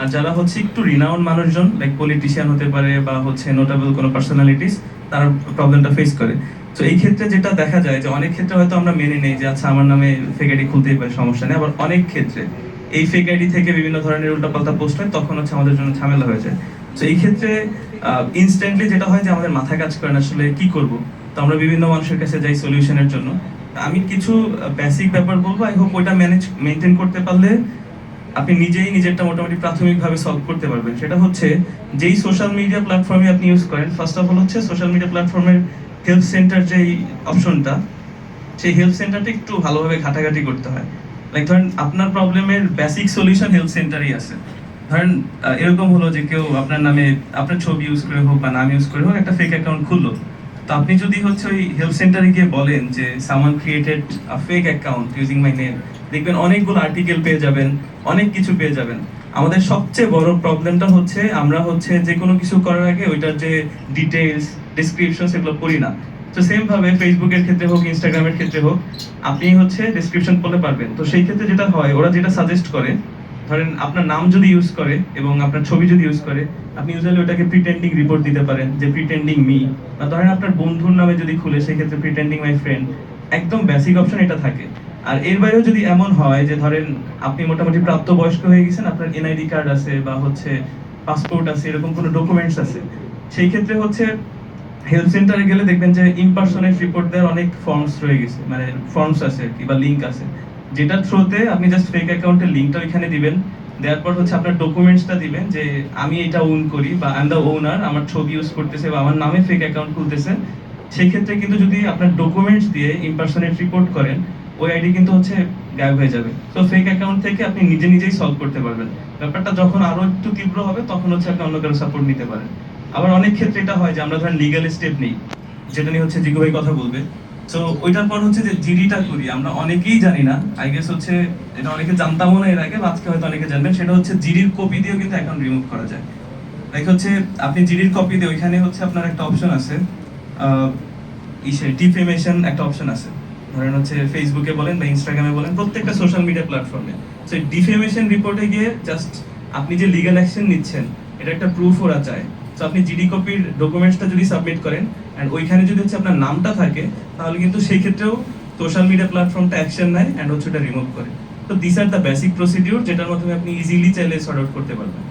আর যারা হচ্ছে একটু রিনাউন মানুষজন লাইক পলিটিশিয়ান হতে পারে বা হচ্ছে নোটেবল কোনো পার্সোনালিটিস তারা প্রবলেমটা ফেস করে। তো এই ক্ষেত্রে যেটা দেখা যায় যে অনেক ক্ষেত্রে হয়তো আমরা মেনে নেই যে আচ্ছা আমার নামে ফেক আইডি খুলতেই পারে, সমস্যা নেই। আবার অনেক ক্ষেত্রে এই ফেক আইডি থেকে বিভিন্ন ধরনের উল্টাপাল্টা পোস্ট হয়, তখন হচ্ছে আমাদের জন্য ঝামেলা হয়ে যায়। তো এই ক্ষেত্রে ইনস্ট্যান্টলি যেটা হয় যে আমাদের মাথা কাজ করে না, আসলে কি করব? তো আমরা বিভিন্ন মানুষের কাছে যাই সলিউশনের জন্য। আমি কিছু বেসিক ব্যাপার বলব আই হোপ ওইটা ম্যানেজ মেনটেন করতে পারলে আপনি নিজেই নিজেরটা মোটামুটি প্রাথমিকভাবে সলভ করতে পারবেন। সেটা হচ্ছে, যেই সোশ্যাল মিডিয়া প্ল্যাটফর্মে আপনি ইউজ করেন ফার্স্ট অফ অল হচ্ছে সোশ্যাল মিডিয়া প্ল্যাটফর্মের হেল্প সেন্টার যেই অপশনটা সেই হেল্প সেন্টারটা একটু ভালোভাবে ঘাটাঘাটি করতে হয়। লাইক ধরেন, আপনার প্রবলেমের বেসিক সলিউশন হেল্প সেন্টারই আছে। ধরেন এরকম হলো যে কেউ আপনার নামে আপনার ছবি ইউজ করে হোক বা নাম ইউজ করে হোক, একটা ফেক অ্যাকাউন্ট খুললো। তো আপনি যদি হচ্ছে ওই হেল্প সেন্টারে গিয়ে বলেন যে someone created a fake account using my name দেখবেন অনেকগুলো আর্টিকেল পেয়ে যাবেন, অনেক কিছু পেয়ে যাবেন। আমাদের সবচেয়ে বড় প্রবলেমটা হচ্ছে, আমরা হচ্ছে যে কোনো কিছু করার আগে ওইটার যে ডিটেলস ডিসক্রিপশন সেগুলো পড়ি না। তো সেম ভাবে ফেসবুকের ক্ষেত্রে হোক ইনস্টাগ্রামের ক্ষেত্রে হোক, আপনি হচ্ছে ডেসক্রিপশন পড়তে পারবেন। তো সেই ক্ষেত্রে যেটা হয়, ওরা যেটা সাজেস্ট করে, ধরেন আপনার নাম যদি ইউজ করে এবং আপনার ছবি যদি ইউজ করে, আপনি ইউজুয়ালি ওটাকে প্রিটেন্ডিং রিপোর্ট দিতে পারেন যে প্রিটেন্ডিং মি বা ধরেন আপনার বন্ধুর নামে যদি খুলে, সেই ক্ষেত্রে প্রিটেন্ডিং মাই ফ্রেন্ড একদম বেসিক অপশন এটা থাকে। আর এর বাইরেও যদি এমন হয় যে ধরেন আপনি মোটামুটি প্রাপ্তবয়স্ক হয়ে গেছেন, আপনার এনআইডি কার্ড আছে বা হচ্ছে পাসপোর্ট আছে, এরকম কোনো ডকুমেন্টস আছে, সেই ক্ষেত্রে হচ্ছে হেলথ সেন্টারে গেলে দেখবেন যে ইনপার্সনেট রিপোর্ট দেওয়ার অনেক ফর্মস রয়ে গেছে মানে ফর্মস আছে আর কি বা লিঙ্ক আছে। যেটা থ্রুতে আপনি জাস্ট ফেক অ্যাকাউন্টের লিঙ্কটা ওইখানে দিবেন, দেওয়ার পর হচ্ছে আপনার ডকুমেন্টসটা দিবেন যে আমি এটা ওন করি বা আই এম দ্য ওনার আমার ছবি ইউজ করতেছে বা আমার নামে ফেক অ্যাকাউন্ট খুলতেছে। সেই ক্ষেত্রে কিন্তু যদি আপনার ডকুমেন্টস দিয়ে ইম্পার্সনেট রিপোর্ট করেন ওই আইডি কিন্তু হচ্ছে গায়েব হয়ে যাবে। তো ফেক অ্যাকাউন্ট থেকে আপনি নিজে নিজেই সলভ করতে পারবেন। ব্যাপারটা যখন আরও একটু তীব্র হবে, তখন হচ্ছে আপনি অন্য কারও সাপোর্ট নিতে পারেন। আবার অনেক ক্ষেত্রে এটা হয় যে আমরা ধরেন লিগ্যাল স্টেপ নেই, যেটা নিয়ে হচ্ছে জিগু ভাই কথা বলবে। তো ওইটার পর হচ্ছে যে জিডিটা করি, আমরা অনেকেই জানি না। আই গেস হচ্ছে এটা অনেকে জানতামও না এর আগে আজকে হয়তো অনেকে জানবেন। সেটা হচ্ছে জিডির কপি দিয়েও কিন্তু অ্যাকাউন্ট রিমুভ করা যায়। লাইক হচ্ছে আপনি জিডির কপি দিয়ে ওইখানে হচ্ছে আপনার একটা অপশন আছে ইসে ডিফেমেশন একটা অপশন আছে। ধরেন হচ্ছে ফেসবুকে বলেন বা ইনস্টাগ্রামে বলেন, প্রত্যেকটা সোশ্যাল মিডিয়া প্ল্যাটফর্মে সো ডিফেমেশন রিপোর্টে গিয়ে জাস্ট আপনি যে লিগ্যাল অ্যাকশন নিচ্ছেন, এটা একটা প্রুফ ওরা চায়। তো আপনি জিডি কপির ডকুমেন্টসটা যদি সাবমিট করেন অ্যান্ড ওইখানে যদি হচ্ছে আপনার নামটা থাকে, তাহলে কিন্তু সেই ক্ষেত্রেও সোশ্যাল মিডিয়া প্ল্যাটফর্মটা অ্যাকশন নেয় অ্যান্ড হচ্ছে ওটা রিমুভ করে। তো this are the basic procedure যেটার মাধ্যমে আপনি ইজিলি চাইলে সর্ট আউট করতে পারবেন।